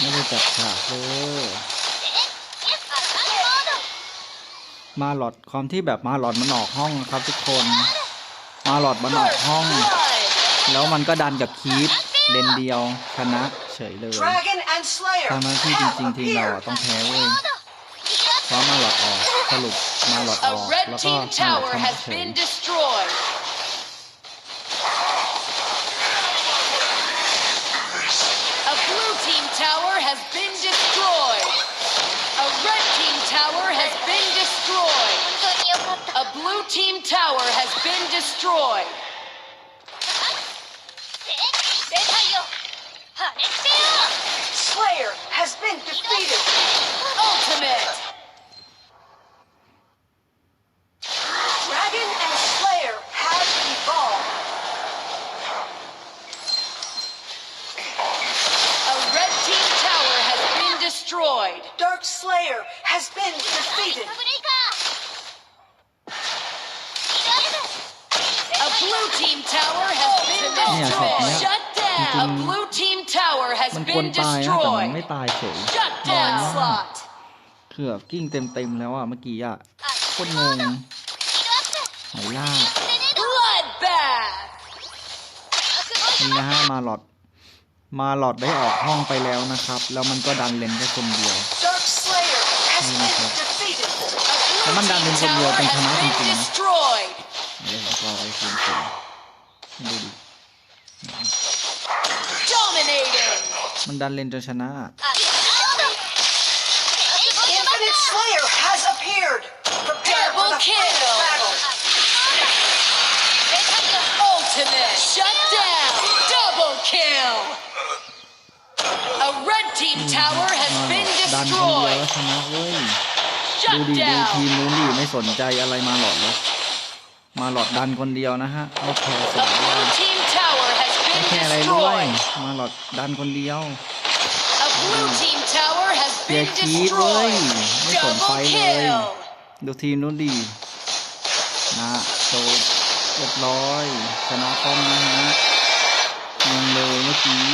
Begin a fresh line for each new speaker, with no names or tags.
ไม่ได้จัดฉากเลยมาหลอดความที่แบบมาหลอดมันออกห้องครับ ทุกคน มาหลอดมันออกห้อง แล้วมันก็ดันกับคีปเลนเดียวชนะเฉยเลย
Dragon and Slayer
ทางนั้นที่จ
have
ริงๆทีมเรา
appeared.
อะต้องแพ้เว้ยเพราะมาหลอดออกสรุปมาหลอดอ
A
อก
red
แล้วก็
team
มาหลอด
tower
ทำ
has
เฉย
blue team tower has been destroyed.
Slayer has been defeated.
Ultimate.
Dragon and Slayer have evolved.
A red team tower has been destroyed.
Dark Slayer has been defeated.
Been
Yeah,
destroyed.
yeah.
Shut down. A
Mm.
blue team tower has
มันควร
been
ตายนะแต่มัน
destroyed.
ไม่ตายเฉย
Shut
น้อย
down.
มาก
Slot.
คือแบบกิ้งเต็มๆแล้วอะเมื่อกี้อะโคตรงงหายาก
Bloodbath.
นี่นะฮะมาหลอดมาหลอดได้ออกห้องไปแล้วนะครับ แล้วมันก็ดันเลนแค่คนเดียว
Dark Slayer has
Mm,
been
okay.
defeated.
A blue
Naman dami
team
po
tower
yun,
has
tama
been
tingin.
destroyed.
เดี๋ยวผมก็เอาไปคืนคืนดูดิ มันดันเลนจนชนะ
Infinite Slayer has appeared. Prepare for
Double
the
kill.
final battle.
Ultimate. Shut down. Double kill. A red team tower has
มาหลอ
been
ดดันคนเดียวแล้ว
destroyed.
ชนะเว้ยดู
Shut
ดิดูทีม
down.
นู้นดิไม่สนใจอะไรมาหลอดเลยมาหลอดดันคนเดียวนะฮะไม่แคร์ส
A
นเลย
blue team
ย
destroyed.
มาหลอดดันคนเดียว
A blue team tower has
เสีย
been
คีดเว้ย
destroyed.
ไม่สนไฟ
Double
เลย
kill.
ดูทีมนู้นดีนะโดนเรียบร้อย ชนะป้อมนะฮะยังเลยเมื่อกี้